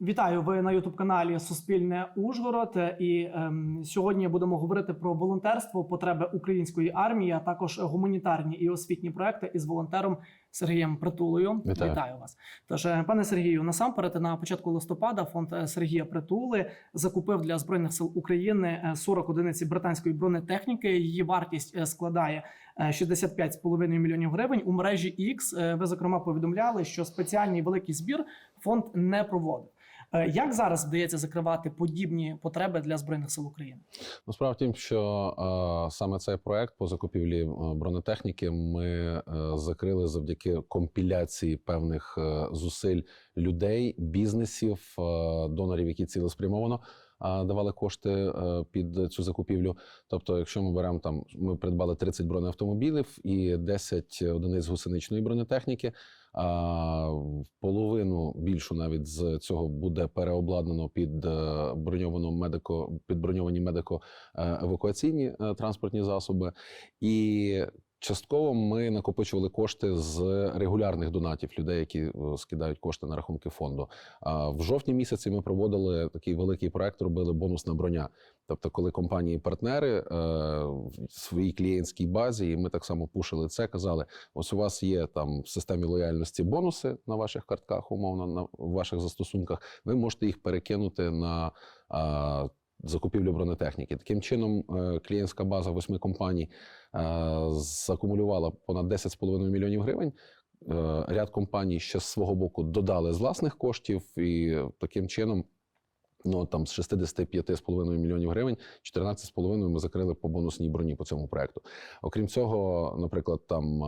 Вітаю ви на Ютуб каналі Суспільне Ужгород. І ем, сьогодні будемо говорити про волонтерство, потреби української армії, а також гуманітарні і освітні проекти із волонтером Сергієм Притулою. Вітаю. вас. Тож, е, пане Сергію, насамперед на початку листопада фонд е, Сергія Притули закупив для збройних сил України е, 40 одиниць британської бронетехніки. Її вартість е, складає е, 65,5 мільйонів гривень. У мережі X е, ви зокрема повідомляли, що спеціальний великий збір фонд не проводив. Е, Як зараз вдається закривати подібні потреби для збройних сил України? Ну, справа в тім, що е, саме цей проект по закупівлі е, бронетехніки ми е, закрили завдяки компіляції певних е, зусиль людей, бізнесів, е, донорів, які цілеспрямовано е, давали кошти під цю закупівлю. Тобто, якщо ми беремо там, ми придбали 30 бронеавтомобілів і 10 одиниць гусеничної бронетехніки. А половину більшу навіть з цього буде переобладнано під е, броньовану медико під броньовані медико-евакуаційні е, транспортні засоби. І частково ми накопичували кошти з регулярних донатів людей, які е, скидають кошти на рахунки фонду. В жовтні місяці ми проводили такий великий проект, робили бонусна броня. Тобто, коли компанії-партнери е, в своїй клієнтській базі, і ми так само пушили це, казали: ось у вас є там в системі лояльності бонуси на ваших картках, умовно, на ваших застосунках. Ви можете їх перекинути на. Закупівлю бронетехніки. Таким чином, е, клієнтська база восьми компаній е, закумулювала понад 10,5 мільйонів гривень. Е, Ряд компаній ще з свого боку додали з власних коштів, і таким чином, ну там з 65,5 мільйонів гривень, 14,5 ми закрили по бонусній броні по цьому проекту. Окрім цього, наприклад, там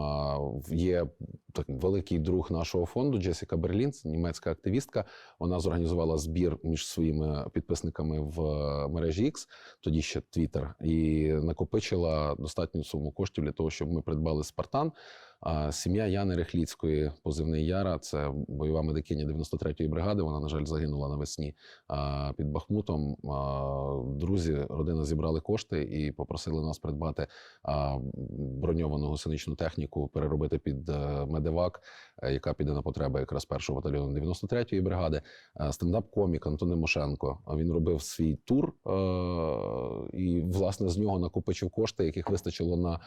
є такий великий друг нашого фонду Джесіка Берлін, це німецька активістка. Вона зорганізувала збір між своїми підписниками в е, мережі X, тоді ще Twitter, і накопичила достатню суму коштів для того, щоб ми придбали Спартан. Сім'я Яни Рехліцької, позивний Яра, це бойова медикиня 93-ї бригади. Вона, на жаль, загинула навесні під Бахмутом. Друзі, родина зібрали кошти і попросили нас придбати броньовану гусеничну техніку, переробити під е, медевак, е, яка піде на потреби якраз першого батальйону 93-ї бригади. Е, Стендап-комік Антон Немошенко. Він робив свій тур і, власне, з нього накопичив кошти, яких вистачило на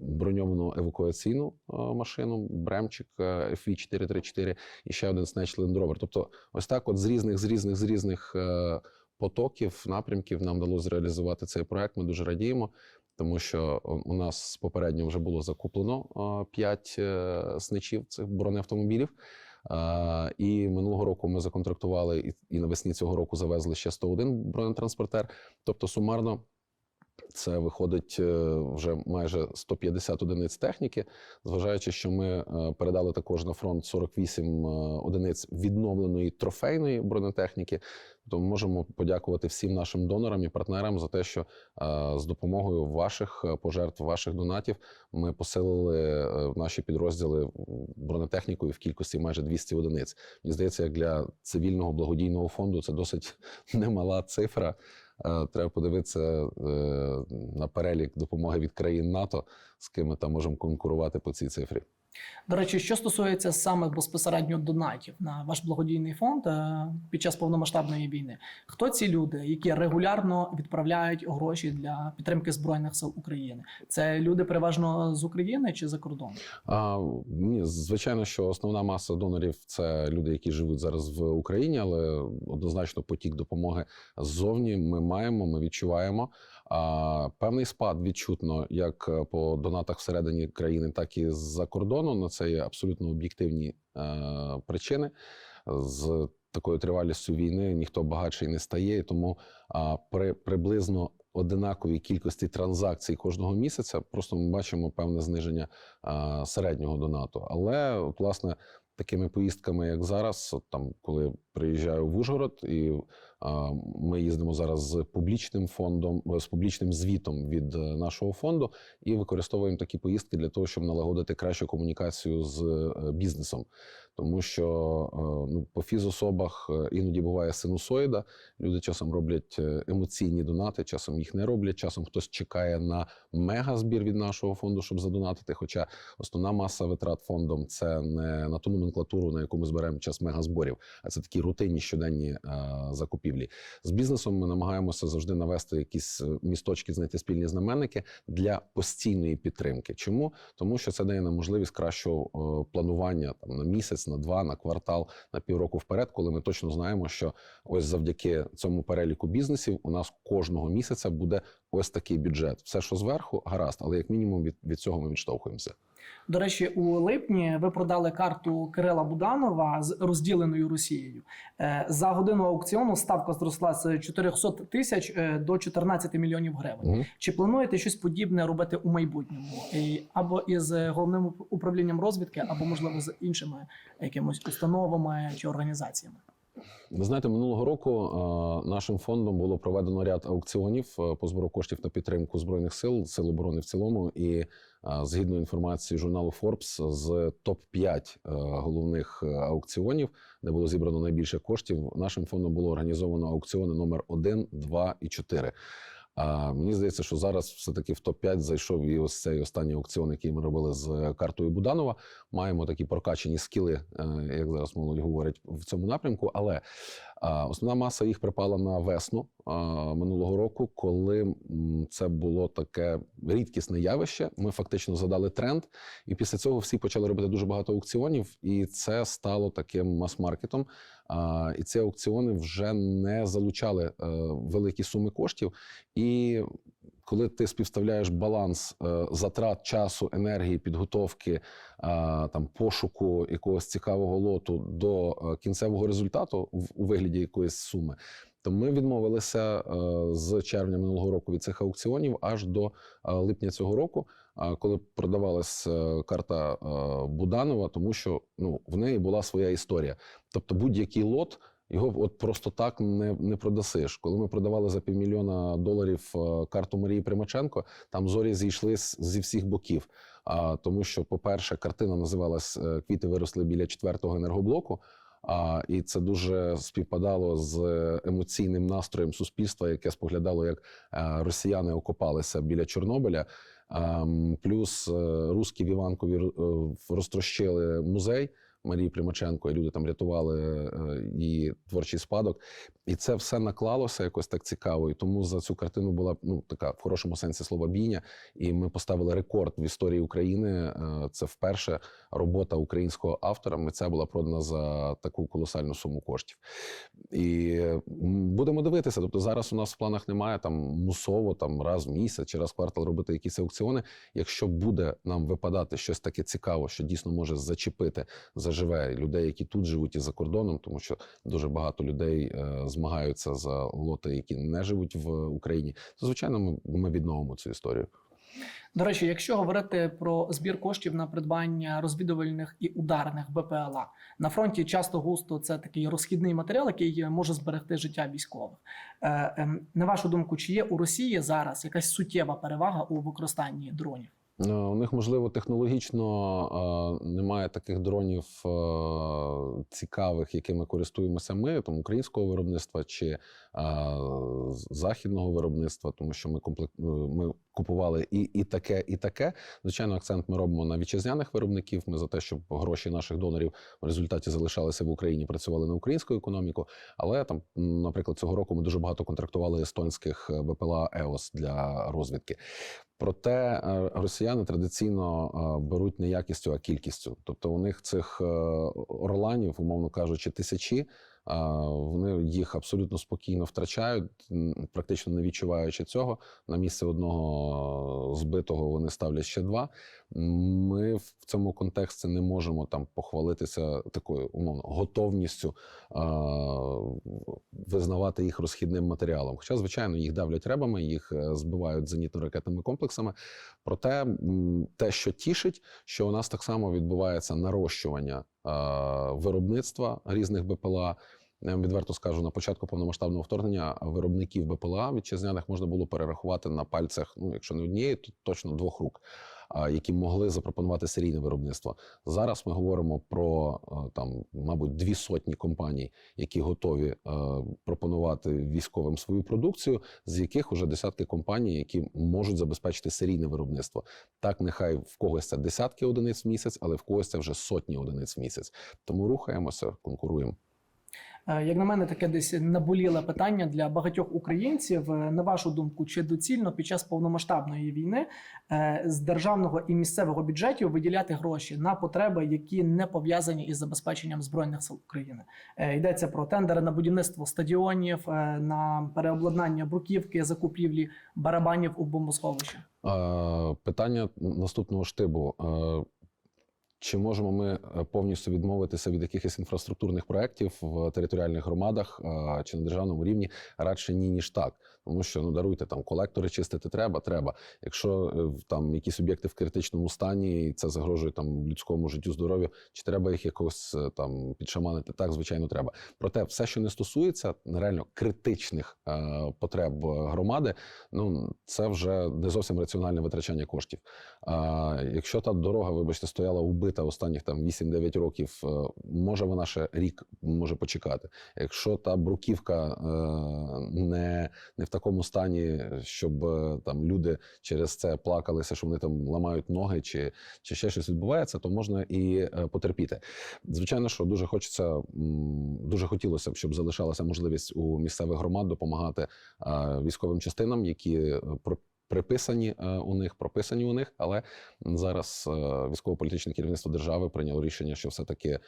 броньовану евакуаційну а, машину, Бремчик е, FV434 і ще один Snatch Land Rover. Тобто, ось так, от з різних, з різних, з різних е, потоків, напрямків нам вдалося зреалізувати цей проект. Ми дуже радіємо. Тому що у нас попередньо вже було закуплено 5 сничів цих бронеавтомобілів. Е, І минулого року ми законтрактували і навесні цього року завезли ще 101 бронетранспортер. Тобто, сумарно це виходить е, вже майже 150 одиниць техніки, зважаючи, що ми е, передали також на фронт 48 е, одиниць відновленої трофейної бронетехніки. То ми можемо подякувати всім нашим донорам і партнерам за те, що з допомогою ваших пожертв, ваших донатів, ми посилили наші підрозділи бронетехнікою в кількості майже 200 одиниць. Мені здається, як для цивільного благодійного фонду це досить немала цифра. Е, Треба подивитися е, на перелік допомоги від країн НАТО, з ким ми там можемо конкурувати по цій цифрі. До речі, що стосується саме безпосередньо донатів на ваш благодійний фонд е, під час повномасштабної війни, хто ці люди, які регулярно відправляють гроші для підтримки збройних сил України? Це люди переважно з України чи за кордону? А, ні, звичайно, що основна маса донорів це люди, які живуть зараз в Україні, але однозначно потік допомоги ззовні ми маємо, ми відчуваємо. Певний спад відчутно як по донатах всередині країни, так і з-за кордону. На це є абсолютно об'єктивні е, причини. З такою тривалістю війни ніхто багатший не стає, тому при приблизно одинаковій кількості транзакцій кожного місяця просто ми бачимо певне зниження середнього донату. Але власне. Такими поїздками, як зараз, там, коли приїжджаю в Ужгород, і а, ми їздимо зараз з публічним фондом, з публічним звітом від е, нашого фонду, і використовуємо такі поїздки для того, щоб налагодити кращу комунікацію з е, бізнесом. Тому що е, ну, по фізособах е, іноді буває синусоїда. Люди часом роблять е, емоційні донати, часом їх не роблять. Часом хтось чекає на мегазбір від нашого фонду, щоб задонатити. Хоча основна маса витрат фондом це не на ту номенклатуру, на яку ми зберемо час мегазборів, а це такі рутинні щоденні е, закупівлі. З бізнесом ми намагаємося завжди навести якісь е, місточки, знайти спільні знаменники для постійної підтримки. Чому? Тому що це дає нам можливість кращого е, планування там на місяць, на два, на квартал, на півроку вперед, коли ми точно знаємо, що ось завдяки цьому переліку бізнесів у нас кожного місяця буде ось такий бюджет. Все, що зверху, гаразд, але як мінімум від, від цього ми відштовхуємося. До речі, у липні ви продали карту Кирила Буданова з розділеною Росією. Е, За годину аукціону ставка зросла з 400 тисяч е, до 14 мільйонів гривень. Мгм. Чи плануєте щось подібне робити у майбутньому? Або із головним управлінням розвідки, або можливо з іншими якимось установами чи організаціями? Ви знаєте, минулого року е, нашим фондом було проведено ряд аукціонів е, по збору коштів на підтримку збройних сил, сил оборони в цілому. І е, згідно інформації журналу Forbes, з топ 5 головних аукціонів, де було зібрано найбільше коштів, нашим фондом було організовано аукціони номер 1, 2 і 4. А мені здається, що зараз все-таки в топ-5 зайшов і ось цей останній аукціон, який ми робили з картою Буданова. Маємо такі прокачені скіли, е, як зараз молодь говорять, в цьому напрямку. Але основна маса їх припала на весну минулого року, коли це було таке рідкісне явище. Ми фактично задали тренд, і після цього всі почали робити дуже багато аукціонів, і це стало таким мас-маркетом. І ці аукціони вже не залучали е, великі суми коштів. І коли ти співставляєш баланс е, затрат часу, енергії, підготовки, е, там пошуку якогось цікавого лоту до е, кінцевого результату у вигляді якоїсь суми, то ми відмовилися з червня минулого року від цих аукціонів аж до липня цього року, коли продавалась карта Буданова, тому що ну в неї була своя історія. Тобто будь-який лот. Його от просто так не, не продасиш. Коли ми продавали за півмільйона доларів е, карту Марії Примаченко, там зорі зійшли з- зі всіх боків. А, тому що, по-перше, картина називалась е, Квіти виросли біля четвертого енергоблоку. А, і це дуже співпадало з емоційним настроєм суспільства, яке споглядало, як е, росіяни окопалися біля Чорнобиля. Ем, Плюс русські в Іванкові розтрощили музей. Марії Примаченко, і люди там рятували е, її творчий спадок. І це все наклалося якось так цікаво. І тому за цю картину була ну така в хорошому сенсі слова бійня. І ми поставили рекорд в історії України. Е, Це вперше робота українського автора. Митця була продана за таку колосальну суму коштів. І будемо дивитися. Тобто зараз у нас в планах немає там мусово, там раз в місяць чи раз в квартал робити якісь аукціони. Якщо буде нам випадати щось таке цікаво, що дійсно може зачепити заживе людей, які тут живуть і за кордоном, тому що дуже багато людей е, змагаються за лоти, які не живуть в Україні. То звичайно, ми, ми відновимо цю історію. До речі, якщо говорити про збір коштів на придбання розвідувальних і ударних БПЛА на фронті, часто густо це такий розхідний матеріал, який може зберегти життя військових. Е, ем, на вашу думку, чи є у Росії зараз якась суттєва перевага у використанні дронів? Е, У них можливо технологічно е, немає таких дронів е, цікавих, якими користуємося ми, там українського виробництва чи західного виробництва, тому що ми комплект е, ми купували і, і таке, і таке. Звичайно, акцент ми робимо на вітчизняних виробників. Ми за те, щоб гроші наших донорів в результаті залишалися в Україні, працювали на українську економіку. Але там, наприклад, цього року ми дуже багато контрактували естонських е, БПЛА ЕОС для розвідки. Проте е, росіяни традиційно беруть не якістю, а кількістю. Тобто у них цих орланів, умовно кажучи, тисячі. Вони їх абсолютно спокійно втрачають, практично не відчуваючи цього. На місце одного збитого вони ставлять ще два. Ми в цьому контексті не можемо там похвалитися такою умовно готовністю визнавати їх розхідним матеріалом. Хоча, звичайно, їх давлять ребами, їх е, збивають зенітно-ракетними комплексами. Проте те, що тішить, що у нас так само відбувається нарощування виробництва різних БПЛА. Відверто скажу, на початку повномасштабного вторгнення виробників БПЛА вітчизняних можна було перерахувати на пальцях, ну якщо не однієї, то точно двох рук, які могли запропонувати серійне виробництво. Зараз ми говоримо про там, мабуть, дві сотні компаній, які готові пропонувати військовим свою продукцію, з яких уже десятки компаній, які можуть забезпечити серійне виробництво. Так, нехай в когось це десятки одиниць в місяць, але в когось це вже сотні одиниць в місяць. Тому рухаємося, конкуруємо. Е, Як на мене, таке десь наболіле питання для багатьох українців. Е, На вашу думку, чи доцільно під час повномасштабної війни е, з державного і місцевого бюджетів виділяти гроші на потреби, які не пов'язані із забезпеченням збройних сил України? Йдеться про тендери на будівництво стадіонів, на переобладнання бруківки, закупівлі барабанів у бомбосховищі. Питання наступного штибу. Е, Чи можемо ми е, повністю відмовитися від якихось інфраструктурних проєктів в територіальних громадах е, чи на державному рівні? Радше ні, ніж так. Тому що ну даруйте там колектори чистити треба, треба. Якщо е, там якісь об'єкти в критичному стані, і це загрожує там людському життю, здоров'ю, чи треба їх якось е, там підшаманити? Так, звичайно, треба. Проте, все, що не стосується реально критичних е, потреб е, громади, ну це вже не зовсім раціональне витрачання коштів. А якщо та дорога, вибачте, стояла убита останніх там 8-9 років, е, може вона ще рік може почекати. Якщо та бруківка е, не, не в такому стані, щоб е, там люди через це плакалися, що вони там ламають ноги, чи, чи ще щось відбувається, то можна і потерпіти. Звичайно, що дуже хочеться, дуже хотілося б, щоб залишалася можливість у місцевих громад допомагати військовим частинам, які приписані е, у них, прописані у них. Але зараз е, військово-політичне керівництво держави прийняло рішення, що все-таки е,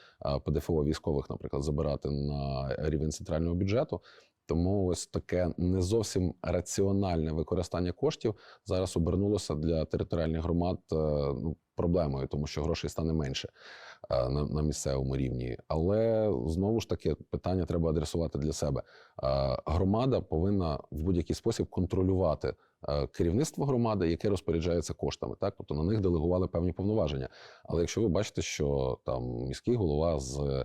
ПДФО військових, наприклад, забирати на рівень центрального бюджету. Тому ось таке не зовсім раціональне використання коштів зараз обернулося для територіальних громад ну, проблемою, тому що грошей стане менше на, на місцевому рівні. Але знову ж таки питання треба адресувати для себе. Громада повинна в будь-який спосіб контролювати керівництво громади, яке розпоряджається коштами. Так, тобто на них делегували певні повноваження. Але якщо ви бачите, що там міський голова з е,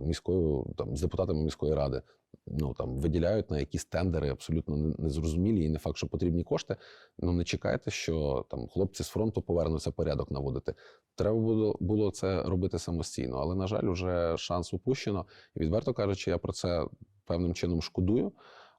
міською там з депутатами міської ради. Ну там виділяють на якісь тендери абсолютно незрозумілі і не факт, що потрібні кошти. Ну не чекайте, що там хлопці з фронту повернуться порядок наводити. Треба було, було це робити самостійно. Але на жаль, вже шанс упущено. І відверто кажучи, я про це певним чином шкодую.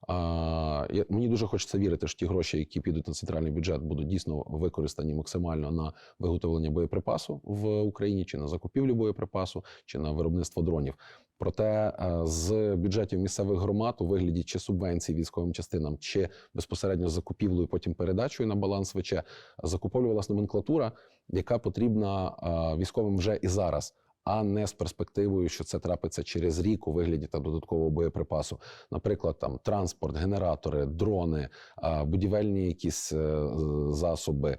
А, мені дуже хочеться вірити, що ті гроші, які підуть на центральний бюджет, будуть дійсно використані максимально на виготовлення боєприпасу в Україні, чи на закупівлю боєприпасу, чи на виробництво дронів. Проте е, з бюджетів місцевих громад у вигляді чи субвенцій військовим частинам, чи безпосередньо закупівлею, потім передачею на баланс ВЧ, закуповувалась номенклатура, яка потрібна е, військовим вже і зараз. А не з перспективою, що це трапиться через рік у вигляді та додаткового боєприпасу. Наприклад, там транспорт, генератори, дрони, будівельні якісь е, засоби,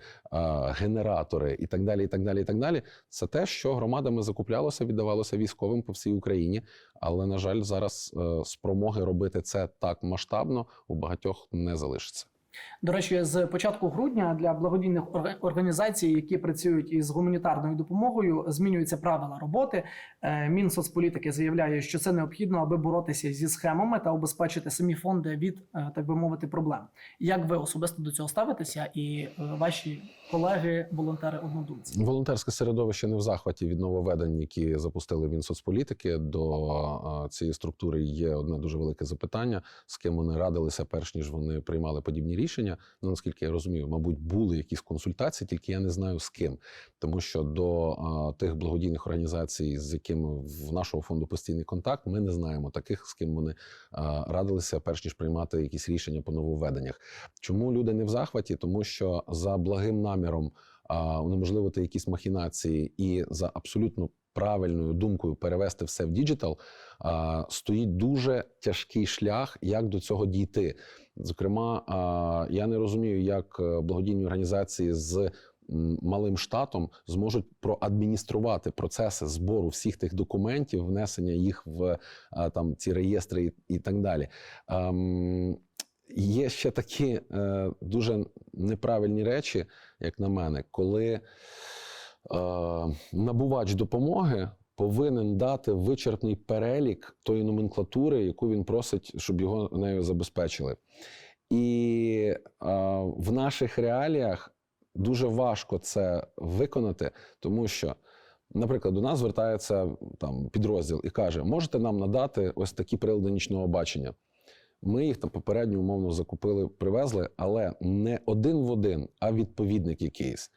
генератори і так далі. І так далі. І так далі. Це те, що громадами закуплялося, віддавалося військовим по всій Україні. Але на жаль, зараз е, спромоги робити це так масштабно у багатьох не залишиться. До речі, з початку грудня для благодійних орга- організацій, які працюють із гуманітарною допомогою, змінюються правила роботи. Е, Мінсоцполітики заявляє, що це необхідно, аби боротися зі схемами та убезпечити самі фонди від е, так би мовити проблем. Як ви особисто до цього ставитеся, і е, ваші колеги, волонтери, однодумці? Волонтерське середовище не в захваті від нововведень, які запустили Мінсоцполітики. До цієї структури є одне дуже велике запитання: з ким вони радилися, перш ніж вони приймали подібні рішення. Ну наскільки я розумію, мабуть, були якісь консультації, тільки я не знаю з ким, тому що до а, тих благодійних організацій, з якими в нашого фонду постійний контакт, ми не знаємо таких, з ким вони а, радилися, перш ніж приймати якісь рішення по нововведеннях. Чому люди не в захваті? Тому що за благим наміром унеможливити якісь махінації і за абсолютно правильною думкою перевести все в діджитал, стоїть дуже тяжкий шлях, як до цього дійти. Зокрема, я не розумію, як е, благодійні організації з малим штатом зможуть проадмініструвати процеси збору всіх тих документів, внесення їх в там ці реєстри і так далі. Ем, Є ще такі е, дуже неправильні речі, як на мене, коли е, набувач допомоги повинен дати вичерпний перелік тої номенклатури, яку він просить, щоб його нею забезпечили. І е, в наших реаліях дуже важко це виконати, тому що. Наприклад, до нас звертається там підрозділ і каже: можете нам надати ось такі прилади нічного бачення. Ми їх там попередньо умовно закупили, привезли, але не один в один, а відповідник якийсь.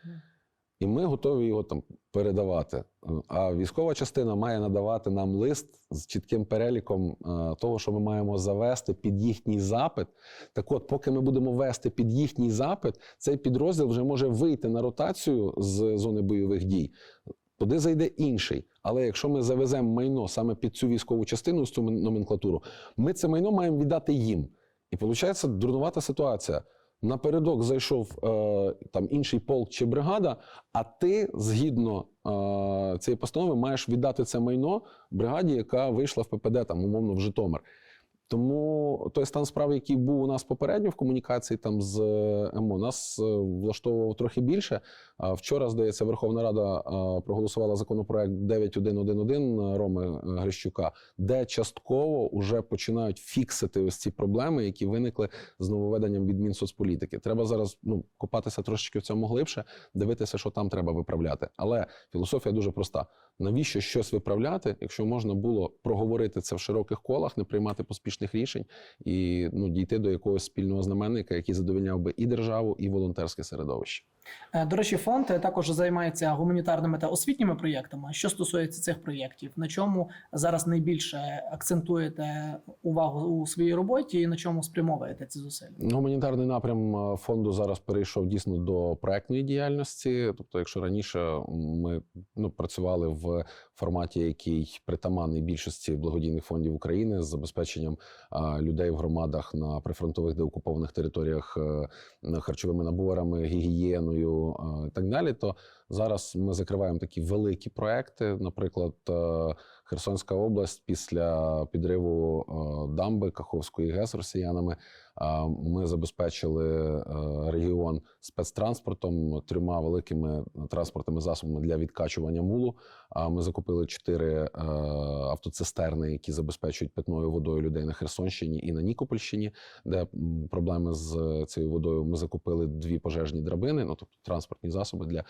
і ми готові його там передавати. А військова частина має надавати нам лист з чітким переліком е, того, що ми маємо завести під їхній запит. Так от, поки ми будемо вести під їхній запит, цей підрозділ вже може вийти на ротацію з зони бойових дій. Туди зайде інший. Але якщо ми завеземо майно саме під цю військову частину, цю номенклатуру, ми це майно маємо віддати їм. І виходить дурнувата ситуація. Напередок зайшов е, там інший полк чи бригада, а ти згідно е, цієї постанови маєш віддати це майно бригаді, яка вийшла в ППД, там, умовно, в Житомир. Тому той стан справи, який був у нас попередньо в комунікації там з е, МО, нас е, влаштовував трохи більше. Вчора, здається, Верховна Рада е, проголосувала законопроект 9111 Роми Грищука, де частково вже починають фіксити ось ці проблеми, які виникли з нововведенням від Мінсоцполітики. Треба зараз ну, копатися трошечки в цьому глибше, дивитися, що там треба виправляти. Але філософія дуже проста: навіщо щось виправляти, якщо можна було проговорити це в широких колах, не приймати поспішних рішень і ну, дійти до якогось спільного знаменника, який задовільняв би і державу, і волонтерське середовище. Е, До речі, фонд е, також займається гуманітарними та освітніми проєктами. Що стосується цих проєктів, на чому зараз найбільше акцентуєте увагу у своїй роботі і на чому спрямовуєте ці зусилля? Гуманітарний напрям е, фонду зараз перейшов дійсно до проектної діяльності. Тобто, якщо раніше ми ну, працювали в форматі, який притаманний більшості благодійних фондів України з забезпеченням людей в громадах на прифронтових деокупованих територіях харчовими наборами, гігієною е, і так далі, то зараз ми закриваємо такі великі проекти. Наприклад, е, Херсонська область після підриву е, дамби Каховської ГЕС росіянами. Ми забезпечили е, регіон спецтранспортом трьома великими транспортними засобами для відкачування мулу. Ми закупили чотири е, автоцистерни, які забезпечують питною водою людей на Херсонщині і на Нікопольщині, де проблеми з цією водою. Ми закупили дві пожежні драбини, ну тобто транспортні засоби для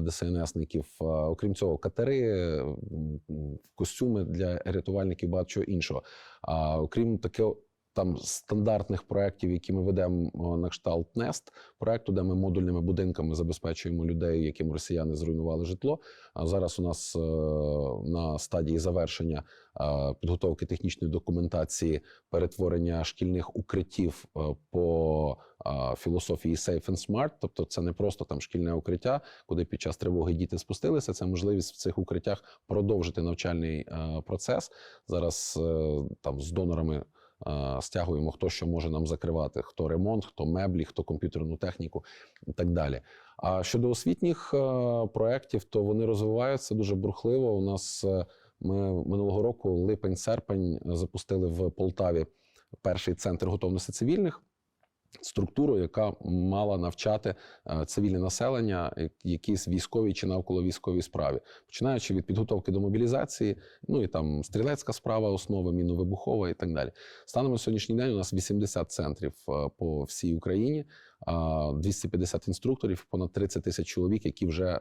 ДСНСників. Окрім цього, катери, м, м, костюми для рятувальників, багато чого іншого. А окрім такого. Там стандартних проєктів, які ми ведемо на кшталт Нест, проекту, де ми модульними будинками забезпечуємо людей, яким росіяни зруйнували житло. А зараз у нас е, на стадії завершення е, підготовки технічної документації перетворення шкільних укриттів е, по е, філософії Safe and Smart. Тобто, це не просто там шкільне укриття, куди під час тривоги діти спустилися. Це можливість в цих укриттях продовжити навчальний е, процес. Зараз е, там з донорами. Стягуємо, хто що може нам закривати, хто ремонт, хто меблі, хто комп'ютерну техніку і так далі. А щодо освітніх е, проєктів, то вони розвиваються дуже бурхливо. У нас е, ми минулого року, липень-серпень, запустили в Полтаві перший центр готовності цивільних. Структуру, яка мала навчати е, цивільне населення якісь військові чи навколо військовій справі, починаючи від підготовки до мобілізації, ну і там стрілецька справа, основи, міновибухова і так далі. Станом на сьогоднішній день у нас 80 центрів е, по всій Україні, 250 інструкторів, понад 30 тисяч чоловік, які вже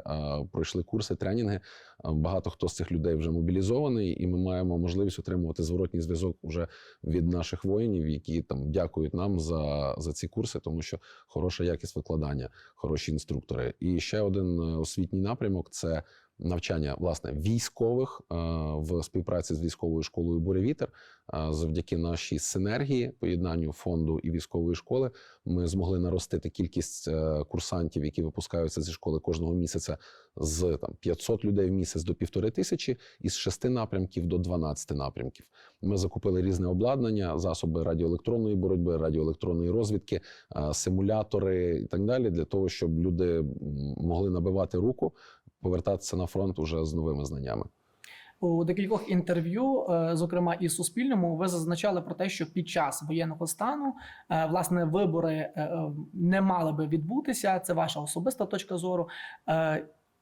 пройшли курси, тренінги. Багато хто з цих людей вже мобілізований, і ми маємо можливість отримувати зворотній зв'язок уже від наших воїнів, які там дякують нам за, за ці курси, тому що хороша якість викладання, хороші інструктори. І ще один е, освітній напрямок це. Навчання власне військових е, в співпраці з військовою школою Буревітер Е, завдяки нашій синергії, поєднанню фонду і військової школи, ми змогли наростити кількість е, курсантів, які випускаються зі школи кожного місяця, з там 500 людей в місяць до півтори тисячі, і з шести напрямків до 12 напрямків. Ми закупили різне обладнання, засоби радіоелектронної боротьби, радіоелектронної розвідки, симулятори і так далі, для того, щоб люди могли набивати руку, повертатися на фронт уже з новими знаннями. У декількох інтерв'ю, е, зокрема і Суспільному, ви зазначали про те, що під час воєнного стану е, власне вибори е, не мали би відбутися. Це ваша особиста точка зору.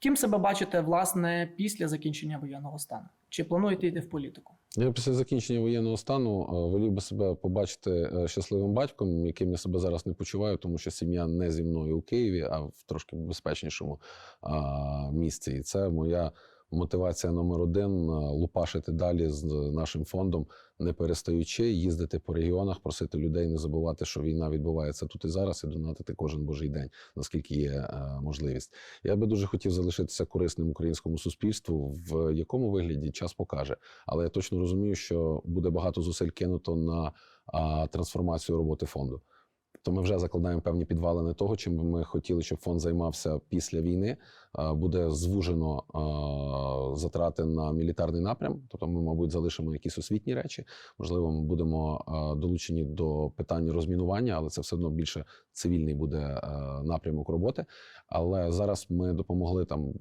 Ким себе бачите власне після закінчення воєнного стану? Чи плануєте йти в політику? Я після закінчення воєнного стану е, волів би себе побачити е, щасливим батьком, яким я себе зараз не почуваю, тому що сім'я не зі мною у Києві, а в трошки безпечнішому місці. І це моя мотивація номер один е, лупашити далі з нашим фондом, не перестаючи їздити по регіонах, просити людей не забувати, що війна відбувається тут і зараз, і донатити кожен божий день, наскільки є е, можливість. Я би дуже хотів залишитися корисним українському суспільству, в якому вигляді час покаже. Але я точно розумію, що буде багато зусиль кинуто на трансформацію роботи фонду. То ми вже закладаємо певні підвалини того, чим ми хотіли, щоб фонд займався після війни. Буде звужено затрати на мілітарний напрям. Тобто, ми, мабуть, залишимо якісь освітні речі. Можливо, ми будемо долучені до питань розмінування, але це все одно більше цивільний буде напрямок роботи. Але зараз ми допомогли там.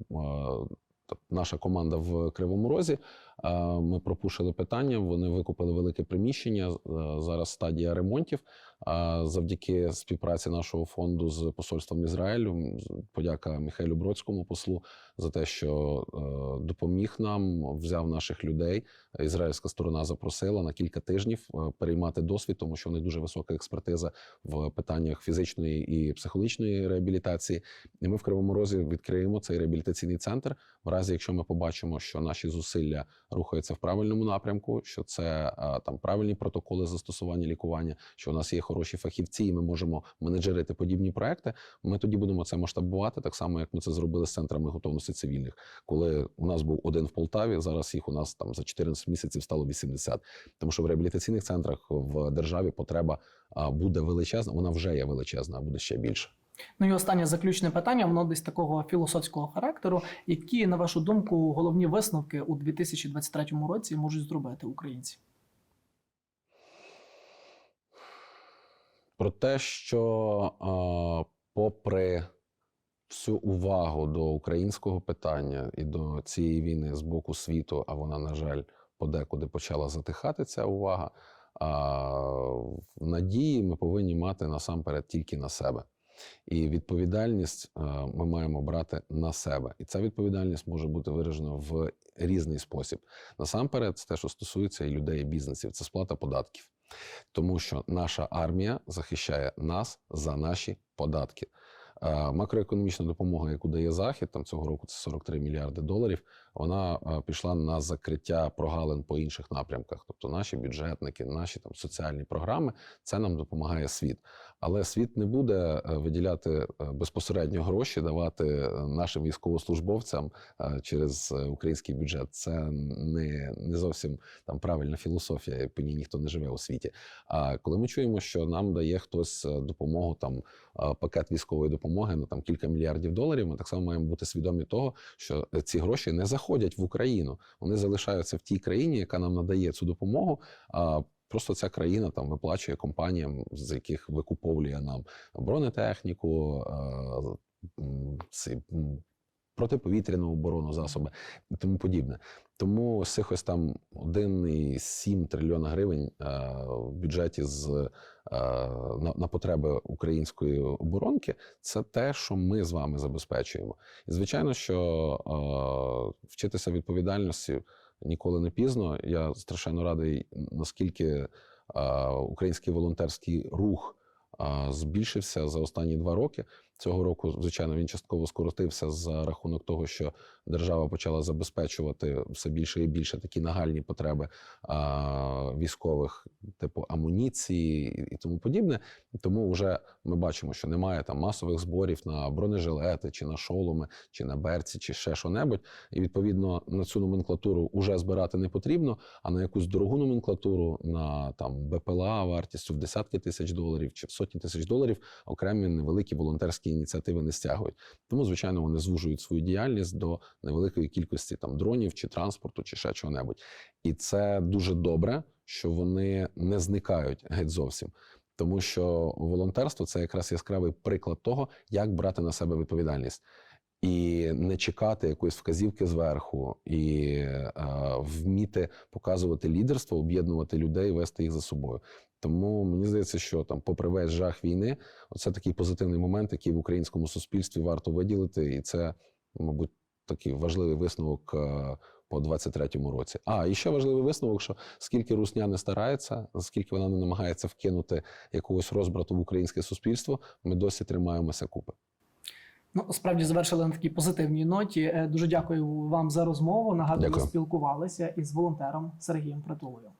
Наша команда в Кривому Розі. А, Ми пропушили питання. Вони викупили велике приміщення. е, Зараз стадія ремонтів. А Завдяки співпраці нашого фонду з посольством Ізраїлю. Подяка Михайлю Бродському послу за те, що е, допоміг нам, взяв наших людей. Ізраїльська сторона запросила на кілька тижнів е, переймати досвід, тому що в них дуже висока експертиза в питаннях фізичної і психологічної реабілітації. І ми в Кривому Розі відкриємо цей реабілітаційний центр. В разі, якщо ми побачимо, що наші зусилля рухаються в правильному напрямку, що це там правильні протоколи застосування лікування, що у нас є хороші фахівці, і ми можемо менеджерити подібні проекти. Ми тоді будемо це масштабувати, так само як ми це зробили з центрами готовності цивільних. Коли у нас був один в Полтаві, зараз їх у нас там за 14 місяців стало 80. Тому що в реабілітаційних центрах в державі потреба буде величезна. Вона вже є величезна, а буде ще більше. Ну і останнє заключне питання, воно десь такого філософського характеру. Які, на вашу думку, головні висновки у 2023 році можуть зробити українці? про те, що попри всю увагу до українського питання і до цієї війни з боку світу, а вона, на жаль, подекуди почала затихати ця увага. А надії ми повинні мати насамперед тільки на себе. І відповідальність е, ми маємо брати на себе. І ця відповідальність може бути виражена в різний спосіб. Насамперед, це те, що стосується і людей, і бізнесів, це сплата податків. Тому що наша армія захищає нас за наші податки. Е, Макроекономічна допомога, яку дає Захід, там цього року це 43 мільярди доларів. Вона е, пішла на закриття прогалин по інших напрямках. Тобто наші бюджетники, наші там соціальні програми, це нам допомагає світ. Але світ не буде е, виділяти е, безпосередньо гроші, давати нашим військовослужбовцям через український бюджет. Це не, не зовсім там правильна філософія, по ній ніхто не живе у світі. А коли ми чуємо, що нам дає хтось допомогу, там пакет військової допомоги на там кілька мільярдів доларів, ми так само маємо бути свідомі того, що ці гроші не заходять в Україну. Вони залишаються в тій країні, яка нам надає цю допомогу. А Просто ця країна там виплачує компаніям, з яких викуповує нам бронетехніку, ці, протиповітряну оборону, засоби і тому подібне. Тому з цих ось там 1,7 трильйона гривень в бюджеті з на, на потреби української оборонки це те, що ми з вами забезпечуємо. І звичайно, що е, вчитися відповідальності ніколи не пізно. Я страшенно радий, наскільки е, український волонтерський рух е, збільшився за останні два роки. Цього року, звичайно, він частково скоротився за рахунок того, що держава почала забезпечувати все більше і більше такі нагальні потреби військових, типу амуніції і, тому подібне. Тому вже ми бачимо, що немає там масових зборів на бронежилети, чи на шоломи, чи на берці, чи ще що-небудь. І відповідно на цю номенклатуру вже збирати не потрібно, а на якусь дорогу номенклатуру на там БПЛА вартістю в десятки тисяч доларів чи в сотні тисяч доларів окремі невеликі волонтерські ініціативи не стягують. Тому, звичайно, вони звужують свою діяльність до невеликої кількості там дронів чи транспорту, чи ще чого-небудь. І це дуже добре, що вони не зникають геть зовсім. Тому що волонтерство це якраз яскравий приклад того, як брати на себе відповідальність. І не чекати якоїсь вказівки зверху, і е, вміти показувати лідерство, об'єднувати людей, вести їх за собою. Тому мені здається, що там, попри весь жах війни, це такий позитивний момент, який в українському суспільстві варто виділити, і це, мабуть, такий важливий висновок е, по 23-му році. А і ще важливий висновок, що скільки русня не старається, скільки вона не намагається вкинути якогось розбрату в українське суспільство, ми досі тримаємося купи. Ну, справді завершили на такій позитивній ноті. Е, Дуже дякую вам за розмову. Нагадую, Дякую. спілкувалися із волонтером Сергієм Притулою.